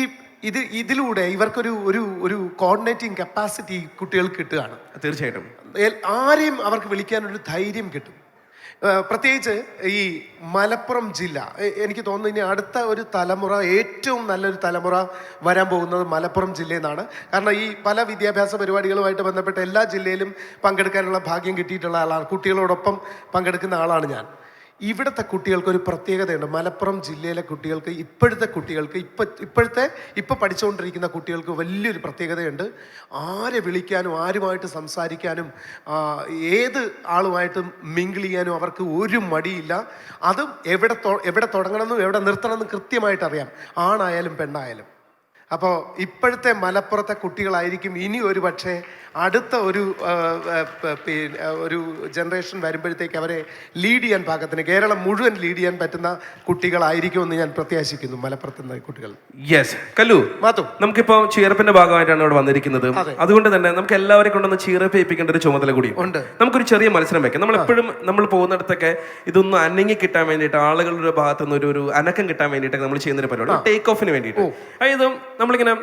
ഇത് ഇതിലൂടെ ഇവർക്കൊരു ഒരു ഒരു കോർഡിനേറ്റിംഗ് കപ്പാസിറ്റി കുട്ടികൾക്ക് കിട്ടുകയാണ്. തീർച്ചയായിട്ടും. ആരെയും അവർക്ക് വിളിക്കാനൊരു ധൈര്യം കിട്ടും. പ്രത്യേകിച്ച് ഈ മലപ്പുറം ജില്ല എനിക്ക് തോന്നുന്നു ഇനി അടുത്ത ഒരു തലമുറ ഏറ്റവും നല്ലൊരു തലമുറ വരാൻ പോകുന്നത് മലപ്പുറം ജില്ലയിൽ നിന്നാണ് കാരണം ഈ പല വിദ്യാഭ്യാസ പരിപാടികളുമായിട്ട് ബന്ധപ്പെട്ട് എല്ലാ ജില്ലയിലും പങ്കെടുക്കാനുള്ള ഭാഗ്യം കിട്ടിയിട്ടുള്ള ആളാണ്. കുട്ടികളോടൊപ്പം പങ്കെടുക്കുന്ന ആളാണ് ഞാൻ. ഇവിടുത്തെ കുട്ടികൾക്ക് ഒരു പ്രത്യേകതയുണ്ട്. മലപ്പുറം ജില്ലയിലെ കുട്ടികൾക്ക് ഇപ്പോഴത്തെ കുട്ടികൾക്ക് ഇപ്പം ഇപ്പോഴത്തെ ഇപ്പം പഠിച്ചുകൊണ്ടിരിക്കുന്ന കുട്ടികൾക്ക് വലിയൊരു പ്രത്യേകതയുണ്ട്. ആരെ വിളിക്കാനും ആരുമായിട്ട് സംസാരിക്കാനും ഏത് ആളുമായിട്ടും മിങ്കിൾ ചെയ്യാനും അവർക്ക് ഒരു മടിയില്ല. അതും എവിടെ എവിടെ തുടങ്ങണമെന്നും എവിടെ നിർത്തണമെന്നും കൃത്യമായിട്ട് അറിയാം. ആണായാലും പെണ്ണായാലും. അപ്പോൾ ഇപ്പോഴത്തെ മലപ്പുറത്തെ കുട്ടികളായിരിക്കും ഇനി ഒരു പക്ഷേ അടുത്ത ഒരു ഒരു ജനറേഷൻ വരുമ്പോഴത്തേക്ക് അവരെ ലീഡ് ചെയ്യാൻ പാകത്തിന് കേരളം മുഴുവൻ ലീഡ് ചെയ്യാൻ പറ്റുന്ന കുട്ടികളായിരിക്കുമെന്ന് ഞാൻ പ്രത്യാശിക്കുന്നു മലപ്പുറത്തെ നിന്ന് കുട്ടികൾ. യെസ് കല്ലു മാത്തു. നമുക്കിപ്പോൾ ചീറപ്പിന്റെ ഭാഗമായിട്ടാണ് ഇവിടെ വന്നിരിക്കുന്നത്. അതുകൊണ്ട് തന്നെ നമുക്ക് എല്ലാവരെയും കൊണ്ടൊന്ന് ചീറപ്പ് ഏൽപ്പിക്കേണ്ട ഒരു ചുമതല കൂടി. ഉണ്ട്. നമുക്കൊരു ചെറിയ മത്സരം വെക്കാം. നമ്മൾ എപ്പോഴും നമ്മൾ പോകുന്നിടത്തൊക്കെ ഇതൊന്നും അനങ്ങി കിട്ടാൻ വേണ്ടിയിട്ട് ആളുകളുടെ ഭാഗത്തുനിന്ന് ഒരു ഒരു അനക്കം കിട്ടാൻ വേണ്ടിയിട്ടൊക്കെ നമ്മൾ ചെയ്യുന്നൊരു പരിപാടി. ടേക്ക് ഓഫിന് വേണ്ടിയിട്ട്. അതായത് നമ്മളിങ്ങനെ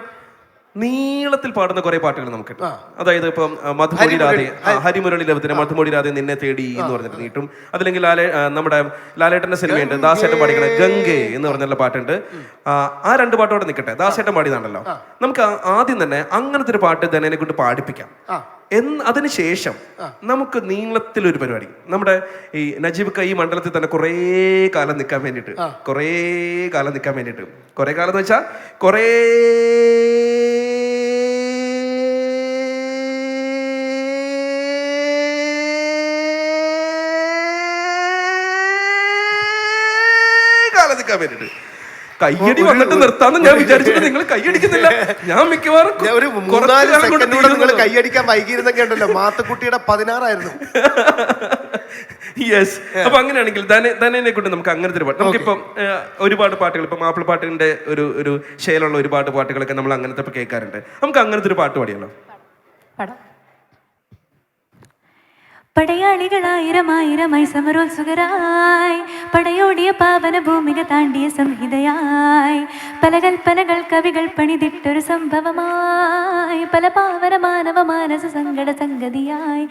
നീളത്തിൽ പാടുന്ന കുറെ പാട്ടുകൾ നമുക്ക് അതായത് ഇപ്പം മധുമൊഴി രാധെ ഹരിമുരളി ലഭത്തിന് മധുമൊഴി രാധേ നിന്നെ തേടി എന്ന് പറഞ്ഞിട്ട് നീട്ടും. അതല്ലെങ്കിൽ ലാലേ നമ്മുടെ ലാലേട്ടന്റെ സിനിമയുണ്ട് ദാസേട്ടൻ പാടിക്കണ ഗംഗേ എന്ന് പറഞ്ഞുള്ള പാട്ടുണ്ട്. ആ, രണ്ട് പാട്ടോടെ നിൽക്കട്ടെ ദാസേട്ടൻ പാടിയതാണല്ലോ. നമുക്ക് ആദ്യം തന്നെ അങ്ങനത്തെ ഒരു പാട്ട് ധനനെ കൊണ്ട് പാടിപ്പിക്കാം. എന്ന് അതിനുശേഷം നമുക്ക് നീളത്തിലൊരു പരിപാടി. നമ്മുടെ ഈ നജീബ് ഈ മണ്ഡലത്തിൽ തന്നെ കുറേ കാലം നിൽക്കാൻ വേണ്ടിട്ട് കുറേ കാലം നിൽക്കാൻ വേണ്ടിട്ട് കുറേ കാലം എന്ന് വെച്ചാൽ കുറേ കാലം നിൽക്കാൻ വേണ്ടിയിട്ട്. കയ്യടി വന്നിട്ട് നിർത്താന്ന് ഞാൻ വിചാരിച്ചിട്ട് നിങ്ങൾ കയ്യടിക്കുന്നില്ല. ഞാൻ മിക്കവാറും ഒരു മൂന്നാൽ നിങ്ങൾ കയ്യടിക്കാൻ വൈകിയിരുന്നൊക്കെ ഉണ്ടല്ലോ. മാത്തുക്കുട്ടിയുടെ പതിനാറായിരുന്നു. (laughs) യെസ് അപ്പൊ അങ്ങനെയാണെങ്കിൽ ധന- ധനനെ കൊണ്ട് നമുക്ക് അങ്ങനത്തെ ഒരു പാട്ട് നമുക്കിപ്പം ഒരുപാട് പാട്ടുകൾ ഇപ്പം മാപ്പിള പാട്ടിന്റെ ഒരു ഒരു ശൈലുള്ള ഒരുപാട് പാട്ടുകളൊക്കെ നമ്മൾ അങ്ങനത്തെ കേൾക്കാറുണ്ട്. നമുക്ക് അങ്ങനത്തെ ഒരു പാട്ട് പാടിയല്ലോ പടം. പടയാളികളായിരമായിരമായി സമരോത്സുകരായി. പടയോടിയ പാവന ഭൂമിക താണ്ടിയ സംഹിതയായി. പല കൽപ്പനകൾ കവികൾ പണിതിട്ടൊരു സംഭവമായി. പല പാവന മാനവ മാനസ സങ്കട സംഗതിയായി.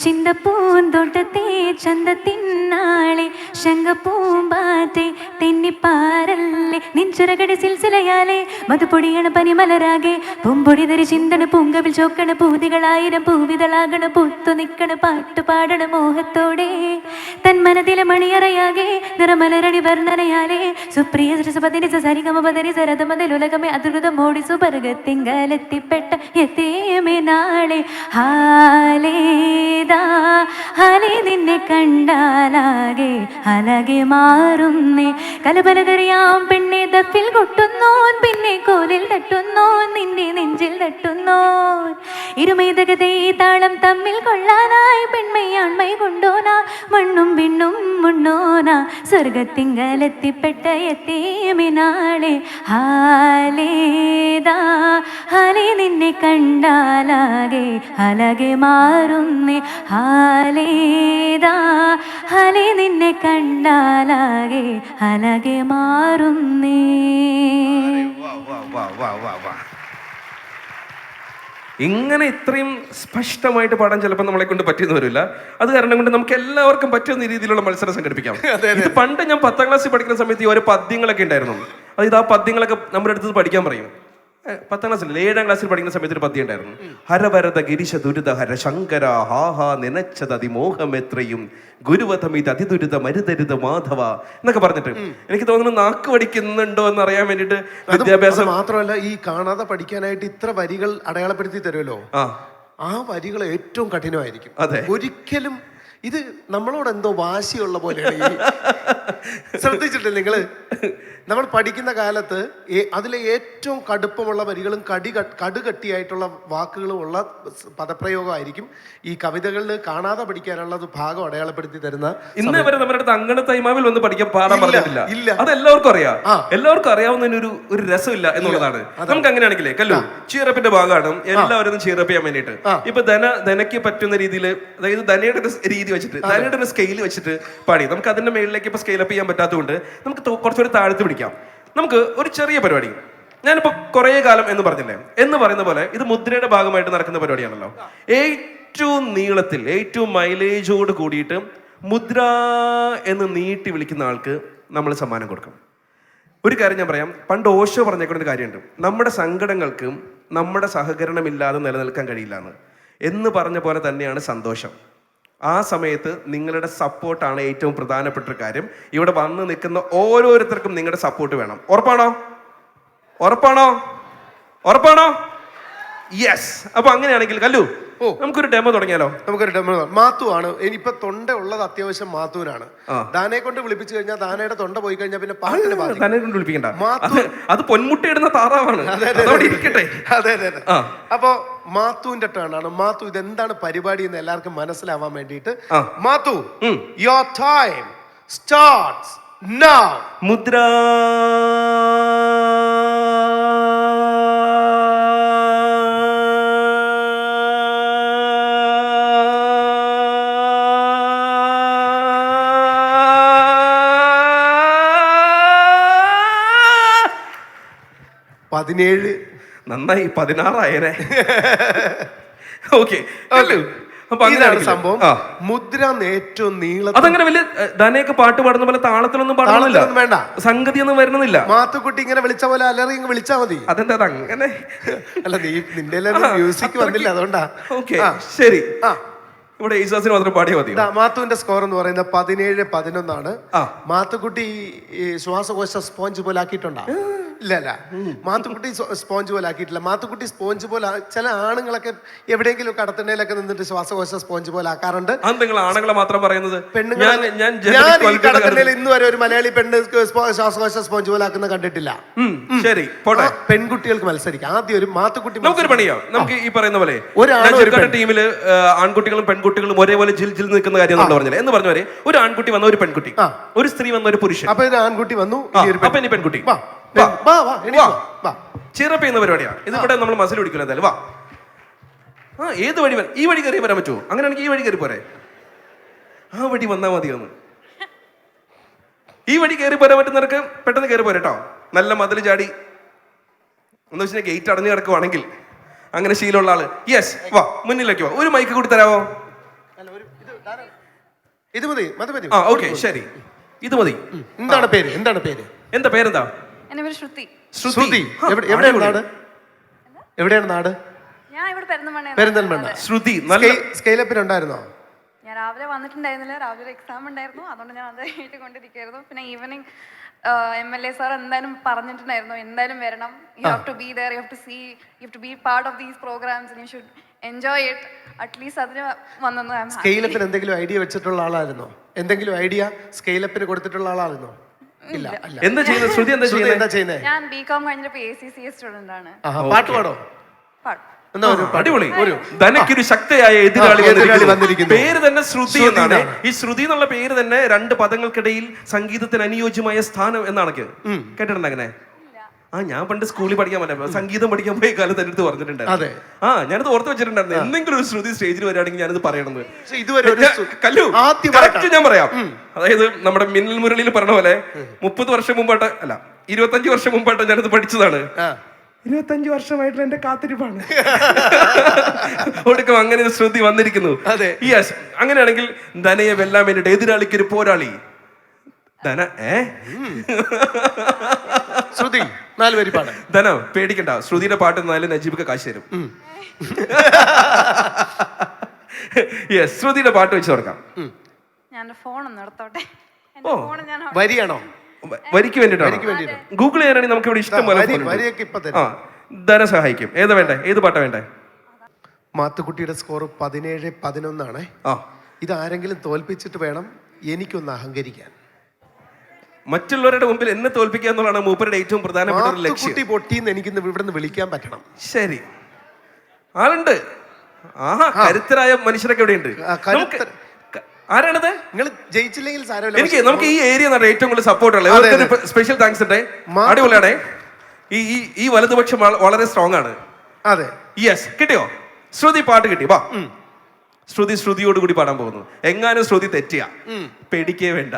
ചിന്തപ്പൂന്തോട്ടത്തെ ചന്തത്തിന്നാളെ ശങ്കപ്പൂമ്പാറ്റെ തെന്നിപ്പാരല്ലേ. നിഞ്ചുരകടി സിൽസിലയാലെ മധുപൊടിയണ പനിമലരാകെ. പൂമ്പൊടി ധരി ചിന്തണ പൂങ്കവിൽ ചോക്കണ പൂതികളായിരം പൂവിതളാകണ പൂത്തു നിൽക്കണ പാട്ടു പാടണ മോഹത്തോടെ തൻ മനതിലെ മണിയറയാകെ നിറമലരണി വർണനയാലെ. സുപ്രിയ സരസപതിനി സരിഗമ പദനി സരതമതിൽ ഉലകമേ അതിർതമോടി സുപർഗത്തിങ്കലെത്തിപ്പെട്ട എത്തേമേ നാളെ. ഹാലേദാ ഹാലേ നിന്നെ കണ്ടാലാകെ അലകെ മാറുന്നേ. കലപലതറിയാം പെണ്ണെ ദഫിൽ കൊട്ടുന്നോൻ പിന്നെ കോലിൽ തട്ടുന്നോൻ നിന്നെ നെഞ്ചിൽ തട്ടുന്നോൻ. ഇരുമേതകതേ താളം തമ്മിൽ കൊള്ളാനായി പെൺമയാൺമൈ കൊണ്ടോന മണ്ണും പിണ്ണും മുണ്ണോന സ്വർഗത്തിങ്കലെത്തിപ്പെട്ട എത്തേമിനാളെ ഹാലേദാ ഹാലേ നിന്നെ കണ്ടാലാകെ അലകെ മാറുന്നേ. ഹാലേദാ ഹാലേ നിന്നെ കണ്ടാലാകെ അലകെ മാറുന്നേ. വാ, വാ, വാ, വാ, വാ, വാ. ഇങ്ങനെ ഇത്രയും സ്പഷ്ടമായിട്ട് പാടാൻ ചിലപ്പോൾ നമ്മളെ കൊണ്ട് പറ്റിയെന്ന് വരില്ല. അത് കാരണം കൊണ്ട് നമുക്ക് എല്ലാവർക്കും പറ്റുന്ന രീതിയിലുള്ള മത്സരം സംഘടിപ്പിക്കാം. (laughs) ഇത് പണ്ട് ഞാൻ പത്താം ക്ലാസ്സിൽ പഠിക്കുന്ന സമയത്ത് ഈ ഓരോ പദ്യങ്ങളൊക്കെ ഉണ്ടായിരുന്നു. അതായത് ആ പദ്യങ്ങളൊക്കെ നമ്മുടെ അടുത്ത് പഠിക്കാൻ പറയും. പത്താം ക്ലാസ്സിൽ ഏഴാം ക്ലാസ്സിൽ പഠിക്കുന്ന സമയത്ത് ഒരു പദ്യം ഉണ്ടായിരുന്നു. ഹരവരത ഗിരിശ ദുരിത ഹര ശങ്കര ഹാഹാ നനച്ചത് അതിമോഹം എത്രയും. ഗുരുവധമിത് അതിദുരിത മരുതരുത മാധവ എന്നൊക്കെ പറഞ്ഞിട്ട്. എനിക്ക് തോന്നുന്നു നാക്ക് പഠിക്കുന്നുണ്ടോ എന്ന് അറിയാൻ വേണ്ടിയിട്ട് വിദ്യാഭ്യാസം മാത്രമല്ല ഈ കാണാതെ പഠിക്കാനായിട്ട് ഇത്ര വരികൾ അടയാളപ്പെടുത്തി തരുമല്ലോ? ആ. ആ വരികൾ ഏറ്റവും കഠിനമായിരിക്കും. അതെ. ഒരിക്കലും ഇത് നമ്മളോട് എന്തോ വാശിയുള്ള പോലെയാണ് ശ്രദ്ധിച്ചിട്ടില്ല നിങ്ങൾ നമ്മൾ പഠിക്കുന്ന കാലത്ത് അതിലെ ഏറ്റവും കടുപ്പമുള്ള വരികളും കടി കടുകട്ടിയായിട്ടുള്ള വാക്കുകളും ഉള്ള പദപ്രയോഗമായിരിക്കും ഈ കവിതകളിൽ കാണാതെ പഠിക്കാനുള്ള ഭാഗം അടയാളപ്പെടുത്തി തരുന്ന ഇന്ന് വരെ നമ്മുടെ അടുത്ത് അങ്ങനെ തൈമാവിൽ വന്ന് പഠിക്കാൻ പാടാൻ പറഞ്ഞിട്ടില്ല. ഇല്ല. അത് എല്ലാവർക്കും അറിയാം. എല്ലാവർക്കും അറിയാവുന്നതിന് ഒരു ഒരു രസമില്ല എന്നുള്ളതാണ്. നമുക്ക് അങ്ങനെയാണെങ്കിലേ കല്ലു ചീറപ്പിന്റെ ഭാഗമാണ്. എല്ലാവരും ചീറപ്പ് ചെയ്യാൻ വേണ്ടിയിട്ട്. ഇപ്പൊ ധന ധനയ്ക്ക് പറ്റുന്ന രീതിയിൽ അതായത് ധനയുടെ ഒരു രീതി വെച്ചിട്ട് തലയുടെ ഒരു സ്കെയിൽ വെച്ചിട്ട് പാടി. നമുക്ക് അതിന്റെ മേളിലേക്ക് ഇപ്പൊ സ്കെയിൽ അപ്പ് ചെയ്യാൻ പറ്റാത്തതുകൊണ്ട് നമുക്ക് കുറച്ചൊരു കുറച്ചുകൂടി താഴ്ത്തി പിടിക്കാം. നമുക്ക് ഒരു ചെറിയ പരിപാടി. ഞാനിപ്പോ കുറേ കാലം എന്ന് പറഞ്ഞില്ലേ? എന്ന് പറയുന്ന പോലെ ഇത് മുദ്രയുടെ ഭാഗമായിട്ട് നടക്കുന്ന പരിപാടിയാണല്ലോ. ഏറ്റവും നീളത്തിൽ ഏറ്റവും മൈലേജോട് കൂടിയിട്ട് മുദ്ര എന്ന് നീട്ടി വിളിക്കുന്ന ആൾക്ക് നമ്മൾ സമ്മാനം കൊടുക്കും. ഒരു കാര്യം ഞാൻ പറയാം. പണ്ട് ഓഷോ പറഞ്ഞേക്കുന്ന ഒരു കാര്യമുണ്ട്. നമ്മുടെ സങ്കടങ്ങൾക്കും നമ്മുടെ സഹകരണമില്ലാതെ നിലനിൽക്കാൻ കഴിയില്ല എന്ന്. എന്ന് പറഞ്ഞ പോലെ തന്നെയാണ് സന്തോഷം. ആ സമയത്ത് നിങ്ങളുടെ സപ്പോർട്ടാണ് ഏറ്റവും പ്രധാനപ്പെട്ട ഒരു കാര്യം. ഇവിടെ വന്ന് നിൽക്കുന്ന ഓരോരുത്തർക്കും നിങ്ങളുടെ സപ്പോർട്ട് വേണം. ഉറപ്പാണോ? ഉറപ്പാണോ? ഉറപ്പാണോ? യെസ് അപ്പൊ അങ്ങനെയാണെങ്കിൽ കല്ലു. നമുക്കൊരു ഡെമോ തുടങ്ങിയാലോ? നമുക്കൊരു ഡെമോ മാത്തു ആണ്. ഇനിയിപ്പൊ തൊണ്ട ഉള്ളത് അത്യാവശ്യം മാത്തൂരാണ് ദാനയെ ദാനെ കൊണ്ട് വിളിപ്പിച്ചു കഴിഞ്ഞാൽ ദാനയുടെ തൊണ്ട പോയി കഴിഞ്ഞാൽ പിന്നെ തന്നെ കൊണ്ട് വിളിപ്പിക്കണ്ട. അത് പൊന്മുട്ടയിടുന്ന താറാവാണ്. ഇരിക്കട്ടെ. അതെ അതെ അതെ. ആ. അപ്പോ മാത്തുവിന്റെ ടേൺ ആണ്. മാത്തു ഇത് എന്താണ് പരിപാടി എന്ന് എല്ലാവർക്കും മനസ്സിലാവാൻ വേണ്ടിയിട്ട് മാത്തു യോ ടൈം സ്റ്റാർട്ട്സ് നൗ മുദ്ര പതിനേഴ്. നന്നായി പതിനാറായനെ. ഓക്കെ ഇതാണ് സംഭവം. മുദ്ര ഏറ്റവും നീള അതങ്ങനെ വലിയ ധനയൊക്കെ പാട്ട് പാടുന്ന പോലെ താളത്തിലൊന്നും പാടുന്നില്ല വേണ്ട. സംഗതി ഒന്നും വരുന്നില്ല. മാത്തുക്കുട്ടി ഇങ്ങനെ വിളിച്ച പോലെ അലറി ഇങ്ങ് വിളിച്ചാ മതി. അതെന്താ അത് അങ്ങനെ? (laughs) അല്ല നീ നിന്റെ മ്യൂസിക് വന്നില്ല അതുകൊണ്ടാ. ഓക്കെ ശരി. ആ. ഇവിടെ യേശുദാസിന് മാത്രം പാടിയാൽ മതി. മാത്തുവിന്റെ സ്കോർ എന്ന് പറയുന്നത് പതിനേഴ് പതിനൊന്നാണ്. മാത്തുക്കുട്ടി ശ്വാസകോശ സ്പോഞ്ച് പോലെ ആക്കിയിട്ടുണ്ടോ. ഇല്ല അല്ല മാത്തുക്കുട്ടി സ്പോഞ്ച് പോലെ ആക്കിയിട്ടില്ല. മാത്തുക്കുട്ടി സ്പോഞ്ച് പോലെ ചില ആണുങ്ങളൊക്കെ എവിടെയെങ്കിലും കടത്തണയിലൊക്കെ നിന്നിട്ട് ശ്വാസകോശ സ്പോഞ്ച് പോലെ ആക്കാറുണ്ട്. നിങ്ങൾ ആണുങ്ങളെ മാത്രം പറയുന്നത്? പെണ്ണുങ്ങൾ ഞാൻ ഈ ഇന്ന് വരെ ഒരു മലയാളി പെണ്ണ് ശ്വാസകോശ സ്പോഞ്ച് പോലെ ആക്കുന്ന കണ്ടിട്ടില്ല. ശരി പോട്ടെ. പെൺകുട്ടികൾക്ക് മത്സരിക്കാം. ആദ്യം ഒരു മാത്തുക്കുട്ടി നമുക്കൊരു പണിയോ. നമുക്ക് ഈ പറയുന്ന പോലെ ഒരു ടീമിൽ ആൺകുട്ടികളും പെൺകുട്ടികളും ഒരേപോലെ ജിൽ ജിൽ നിൽക്കുന്ന കാര്യം നമ്മൾ പറഞ്ഞില്ലേ? എന്ന് പറഞ്ഞവരെ ഒരു ആൺകുട്ടി വന്ന ഒരു പെൺകുട്ടി ഒരു സ്ത്രീ വന്ന ഒരു പുരുഷൻ. അപ്പൊ ഒരു ആൺകുട്ടി വന്നു അപ്പൊ ഇനി പെൺകുട്ടി. ചിറപ്പ് ചെയ്യുന്ന പരിപാടിയാണ് ഇത് ഇവിടെ നമ്മൾ മസിൽ പിടിക്കില്ല എന്തായാലും. വാ. ആ ഏത് വഴി വരാം ഈ വഴി കയറി വരാൻ പറ്റുമോ? അങ്ങനെയാണെങ്കിൽ ഈ വഴി കയറി പോരെ. ആ വഴി വന്നാൽ മതി ഒന്ന് ഈ വഴി കയറി പോരാൻ പറ്റുന്നവർക്ക് പെട്ടെന്ന് കയറി പോരെ കേട്ടോ നല്ല മതിൽ ചാടി. എന്ന് വെച്ചാൽ ഗേറ്റ് അടഞ്ഞു കിടക്കുവാണെങ്കിൽ അങ്ങനെ ശീലമുള്ള ആൾ. യെസ് വാ മുന്നിലേക്ക് വാ. ഒരു മൈക്ക് കൂടി തരാമോ ഇത് ധാരാളം. മതി മതി മതി. ആ ഓക്കെ ശരി. ഇത് മതി. എന്താണ് പേര്? എന്താണ് പേര്? എന്താ പേരെന്താ? എന്റെ പേര് ശ്രുതി. എവിടെ- എവിടെയാണ് നാട്? എവിടെയാണ് നാട്? ഞാൻ ഇവിടെ പെരുന്തമണ്ണ പെരിന്തൽമണ്ണ. ശ്രുതി നല്ല സ്കെയിലപ്പിന് ഉണ്ടായിരുന്നോ ഞാൻ രാവിലെ വന്നിട്ടുണ്ടായിരുന്നില്ല. രാവിലെ ഒരു എക്സാം ഉണ്ടായിരുന്നു. അതുകൊണ്ട് ഞാൻ അതായിട്ട് കൊണ്ടിരിക്കുകയായിരുന്നു പിന്നെ evening M L A sir എന്തായാലും പറഞ്ഞിട്ടുണ്ടായിരുന്നു. എന്തായാലും വരണം. You have to be there you have to see you have to be part of these programs you should enjoy it at least അതിന് വന്നു സ്കെയിലപ്പിന് എന്തെങ്കിലും ഐഡിയ വെച്ചിട്ടുള്ള ആളായിരുന്നോ? എന്തെങ്കിലും ഐഡിയ സ്കെയിലപ്പിന് കൊടുത്തിട്ടുള്ള ആളായിരുന്നോ? ഇല്ല എന്താ ചെയ്യുന്നത്? ശ്രുതി എന്താ ശ്രുതി ചെയ്യുന്നത്? എന്താ ചെയ്യുന്നേ? ഞാൻ ബി കോം കഴിഞ്ഞപ്പോൾ എ സി സി എ ആണ്. ആഹാ, പാട്ട് പാടോ? പാടും. എന്താ ഒരു പാട്ട്? അടിപൊളി. ധനയ്ക്കൊരു ശക്തയായ എതിരാളി ആ, എതിരാളി വന്നിരിക്കുന്നു. വന്നിരിക്കുന്നു. പേര് തന്നെ ശ്രുതി ശ്രുതി എന്നാണ്. എന്നാണ്. ഈ ശ്രുതി എന്നുള്ള പേര് തന്നെ രണ്ട് പദങ്ങൾക്കിടയിൽ സംഗീതത്തിന് അനുയോജ്യമായ സ്ഥാനം എന്നാണ് കേട്ടിട്ടുണ്ട് അങ്ങനെ? ആ ഞാൻ പണ്ട് സ്കൂളിൽ പഠിക്കാൻ പറ്റില്ല സംഗീതം പഠിക്കാൻ പോയി കാലത്ത് എന്റെ അടുത്ത് പറഞ്ഞിട്ടുണ്ടായിരുന്നു. ആ ഞാനത് ഓർത്ത് വെച്ചിട്ടുണ്ടായിരുന്നു. എന്തെങ്കിലും ഒരു ശ്രുതി സ്റ്റേജിൽ വരികയാണെങ്കിൽ ഞാനത് പക്ഷേ ഇതുവരെ കല്ലു. കറക്റ്റ് ഞാൻ പറയാം. അതായത് നമ്മുടെ മിന്നൽ മുരളിയിൽ പറഞ്ഞ പോലെ മുപ്പത് വർഷം മുമ്പായിട്ട് അല്ല ഇരുപത്തഞ്ച് വർഷം മുമ്പായിട്ട് ഞാനത് പഠിച്ചതാണ്. ഇരുപത്തഞ്ച് വർഷമായിട്ടുള്ള എന്റെ കാത്തിരിപ്പാണ്. (laughs) ഒടുക്കം അങ്ങനെ ഒരു ശ്രുതി വന്നിരിക്കുന്നു. അതെ. യെസ് അങ്ങനെയാണെങ്കിൽ ധനയെ വെല്ലാൻ വേണ്ടിട്ട് എതിരാളിക്ക് ഒരു പോരാളി. ധന ഏ? ശ്രുതി നാല് പേര് പാട്. ധന പേടിക്കണ്ട. ശ്രുതിയുടെ പാട്ട് എന്നാലും നജീബിക്ക് കാശ് തരും. യെസ് ശ്രുതിയുടെ പാട്ട് വെച്ച് തുറക്കാം. ഞാൻ ഫോൺ ഒന്ന് എടുത്തോട്ടെ? ഓ. ഫോൺ ഞാൻ വരിയാണോ? വരിക്ക് വേണ്ടിട്ടാണ് ഗൂഗിൾ ചെയ്യാനാണെങ്കിൽ നമുക്ക് ഇവിടെ ഇഷ്ടം പോലെ ആ ധന സഹായിക്കും. ഏതാ വേണ്ടേ? ഏത് പാട്ടാ വേണ്ടേ? മാത്തുക്കുട്ടിയുടെ സ്കോർ പതിനേഴ് പതിനൊന്നാണ്. ഇത് ആരെങ്കിലും തോൽപ്പിച്ചിട്ട് വേണം എനിക്കൊന്ന് അഹങ്കരിക്കാൻ. മറ്റുള്ളവരുടെ മുമ്പിൽ എന്നെ തോൽപ്പിക്കുക എന്നുള്ളതാണ് മൂപ്പരുടെ ഏറ്റവും പ്രധാനപ്പെട്ട ഒരു ലക്ഷ്യം. കുട്ടി പൊട്ടിന്ന് എനിക്കിന്ന് ഇവിടെ വിളിക്കാൻ പറ്റണം. ശരി. ആളുണ്ട്. ആഹാ കരുത്തരായ മനുഷ്യരൊക്കെ ഇവിടെയുണ്ട്. ഉണ്ട് നമുക്ക് ആരാണത്? നിങ്ങൾ ജയിച്ചില്ലെങ്കിൽ സാരമില്ല. എനിക്ക് നമുക്ക് ഈ ഏരിയ നട ഏറ്റവും കൂടുതൽ സപ്പോർട്ട് ഉള്ളത് സ്പെഷ്യൽ താങ്ക്സ് ഉണ്ട്. അടിപൊളിയാണേ. ഈ ഈ ഈ വലതുപക്ഷം വളരെ സ്ട്രോങ് ആണ്. അതെ. യെസ് കിട്ടിയോ? ശ്രുതി പാട്ട് കിട്ടി. വാ. ശ്രുതി ശ്രുതിയോട് കൂടി പാടാൻ പോകുന്നു. എങ്ങാനും ശ്രുതി തെറ്റിയാ. പേടിക്കേ വേണ്ട.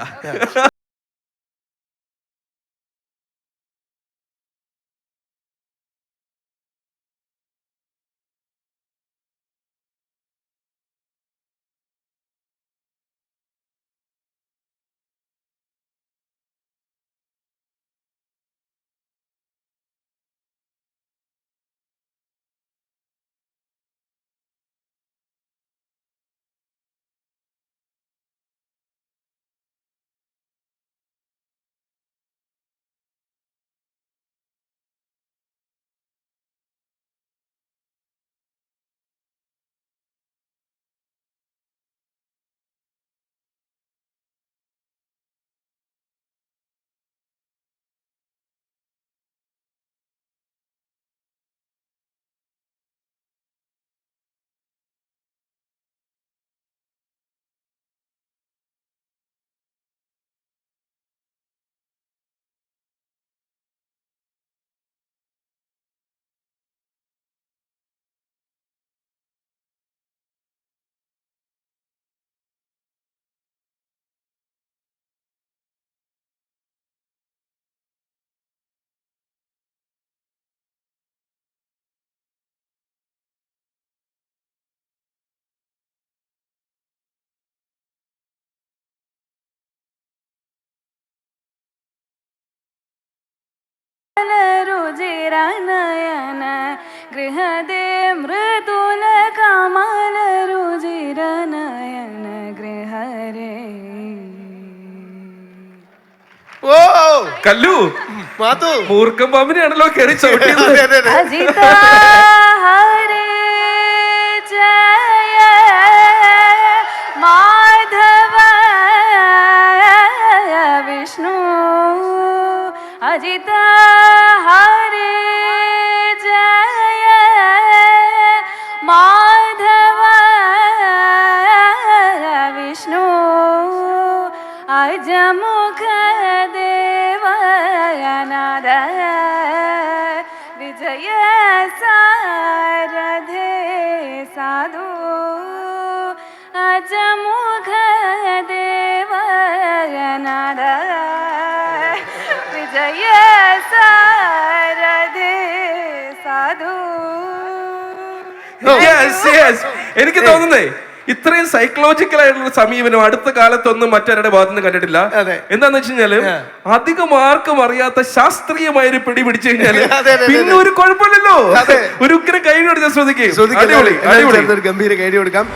രുചിരനയന ഗൃഹദേ മൃദുല കമല രുചിരനയന ഗൃഹരേ. ഓ! കല്ലു മാത്തു മൂർഖം പാമ്പിനെയാണല്ലോ കയറി ചോട്ടിയത്. അജിത മാധവ എനിക്ക് തോന്നുന്നേ ഇത്രയും സൈക്കോളജിക്കൽ ആയിട്ടുള്ള സമീപനം അടുത്ത കാലത്തൊന്നും മറ്റാരുടെ ഭാഗത്തു നിന്ന് കണ്ടിട്ടില്ല. എന്താന്ന് വെച്ച് കഴിഞ്ഞാൽ അധികം ആർക്കും അറിയാത്ത ശാസ്ത്രീയമായ ഒരു പിടി പിടിച്ചു കഴിഞ്ഞാൽ പിന്നെ ഒരു കുഴപ്പമില്ലല്ലോ. ഒരു ഉഗ്ര കൈ കൊടുക്കാൻ ശ്രദ്ധിക്കും. ഗംഭീര കൈ കൊടുക്കാം.